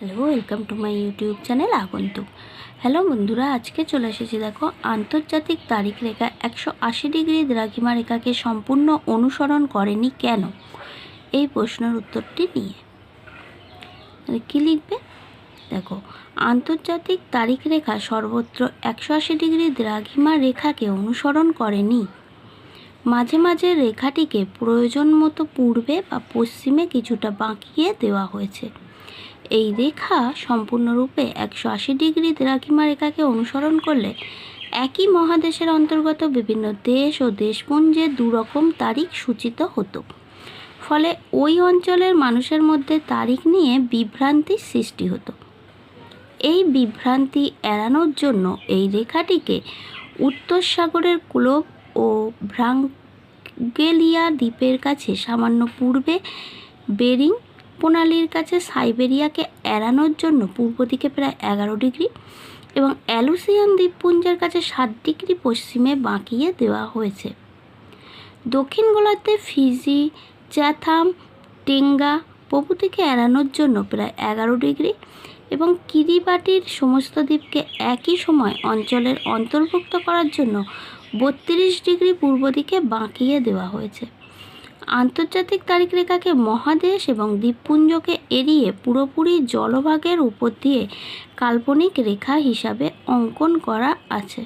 Hello welcome to my YouTube channel আগন্তুক hello বন্ধুরা, আজকে চলে এসেছি, দেখো, আন্তর্জাতিক তারিখ রেখা একশো আশি ডিগ্রি দ্রাঘিমা রেখাকে সম্পূর্ণ অনুসরণ করেনি কেন? এই প্রশ্নের উত্তরটি নিয়ে। কী লিখবে? দেখো, আন্তর্জাতিক তারিখ রেখা সর্বত্র একশো আশি ডিগ্রি দ্রাঘিমা রেখাকে অনুসরণ করেনি। মাঝে মাঝে রেখাটিকে প্রয়োজন মতো পূর্বে বা পশ্চিমে কিছুটা বাঁকিয়ে দেওয়া হয়েছে। এই রেখা সম্পূর্ণরূপে একশো আশি ডিগ্রি দ্রাঘিমা রেখাকে অনুসরণ করলে একই মহাদেশের অন্তর্গত বিভিন্ন দেশ ও দেশপুঞ্জে দুরকম তারিখ সূচিত হতো। ফলে ওই অঞ্চলের মানুষের মধ্যে তারিখ নিয়ে বিভ্রান্তির সৃষ্টি হতো। এই বিভ্রান্তি এড়ানোর জন্য এই রেখাটিকে উত্তর সাগরের কুলব ও ভ্রাঙ্গেলিয়া দ্বীপের কাছে সামান্য পূর্বে বেরিং প্রণালীর কাছে সাইবেরিয়াকে এড়ানোর জন্য পূর্ব দিকে প্রায় এগারো ডিগ্রি এবং অ্যালুসিয়ান দ্বীপপুঞ্জের কাছে সাত ডিগ্রি পশ্চিমে বাঁকিয়ে দেওয়া হয়েছে। দক্ষিণ গোলার্ধে ফিজি, চ্যাথাম, টেঙ্গা প্রভৃতিকে এড়ানোর জন্য প্রায় এগারো ডিগ্রি এবং কিরিবাটির সমস্ত দ্বীপকে একই সময় অঞ্চলের অন্তর্ভুক্ত করার জন্য বত্রিশ ডিগ্রি পূর্ব দিকে বাঁকিয়ে দেওয়া হয়েছে। আন্তর্জাতিক তারিখ রেখাকে মহাদেশ এবং দ্বীপপুঞ্জকে এড়িয়ে পুরোপুরি জলভাগের উপর দিয়ে কাল্পনিক রেখা হিসাবে অঙ্কন করা আছে।